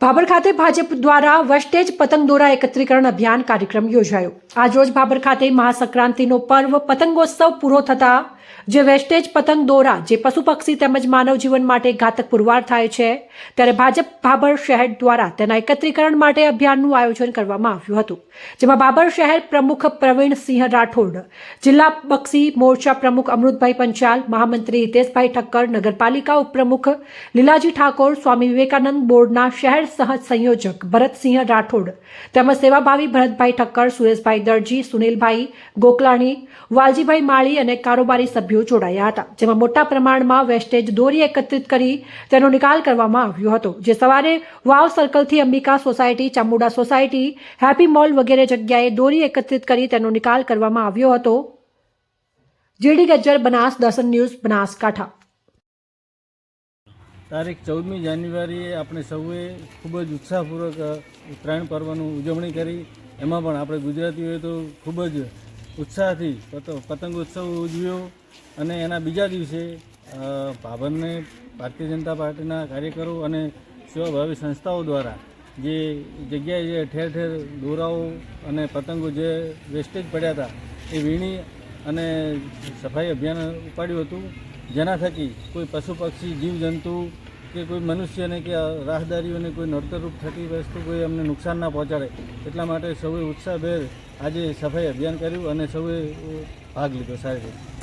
ભાભર ખાતે ભાજપ દ્વારા વસ્ટેજ પતંગ દોરા એકત્રીકરણ અભિયાન કાર્યક્રમ યોજાયો. આજરોજ ભાભર ખાતે મહાસંક્રાંતિનો પર્વ પતંગોત્સવ પૂરો થતા જે વેસ્ટેજ પતંગ દોરા જે પશુ પક્ષી તેમજ માનવ જીવન માટે ઘાતક પુરવાર થાય છે, ત્યારે ભાજપ ભાભર શહેર દ્વારા તેના એકત્રીકરણ માટે અભિયાનનું આયોજન કરવામાં આવ્યું હતું, જેમાં ભાભર શહેર પ્રમુખ પ્રવીણસિંહ રાઠોડ, જિલ્લા બક્ષી મોરચા પ્રમુખ અમૃતભાઈ પંચાલ, મહામંત્રી હિતેશભાઈ ઠક્કર, નગરપાલિકા ઉપપ્રમુખ લીલાજી ઠાકોર, સ્વામી વિવેકાનંદ બોર્ડના શહેર સહ સંયોજક ભરતસિંહ રાઠોડ તેમજ સેવાભાવી ભરતભાઈ ઠક્કર, સુરેશભાઈ દરજી, સુનિલભાઈ ગોકલાણી, વાલજીભાઈ માળી અને કારોબારી સભ્યો જોડાયા હતા, જેમાં મોટા પ્રમાણમાં વેસ્ટેજ દોરી એકત્રિત કરી તેનો નિકાલ કરવામાં આવ્યો હતો, જે સવારે વાવ સર્કલથી Ambika society, Chamunda society, happy mall વગેરે જગ્યાએ દોરી એકત્રિત કરી તેનો નિકાલ કરવામાં આવ્યો હતો. જીડી ગજ્જર, બનાસ, દર્શન ન્યૂઝ, બનાસકાંઠા. તારીખ ચૌદમી જાન્યુઆરીએ આપણે સૌએ ખૂબ જ ઉત્સાહપૂર્વક ઉત્તરાયણ પર્વનું ઉજવણી કરી. એમાં પણ આપણે ગુજરાતીઓએ તો ખૂબ જ ઉત્સાહથી પતંગ પતંગોત્સવ ઉજવ્યો અને એના બીજા દિવસે ભાભરને ભારતીય જનતા પાર્ટીના કાર્યકરો અને સેવાભાવી સંસ્થાઓ દ્વારા જે જગ્યાએ જે ઠેર ઠેર દોરાઓ અને પતંગો જે વેસ્ટેજ પડ્યા હતા, એ વીણી અને સફાઈ અભિયાન ઉપાડ્યું હતું. જેના થકી કોઈ પશુ પક્ષી, જીવજંતુ કે કોઈ મનુષ્યને કે રાહદારીઓને કોઈ નડતરરૂપ થતી વસ્તુ કોઈ અમને નુકસાન ના પહોંચાડે, એટલા માટે સૌએ ઉત્સાહભેર આજે સફાઈ અભિયાન કર્યું અને સૌએ ભાગ લીધો. સારી. રીતે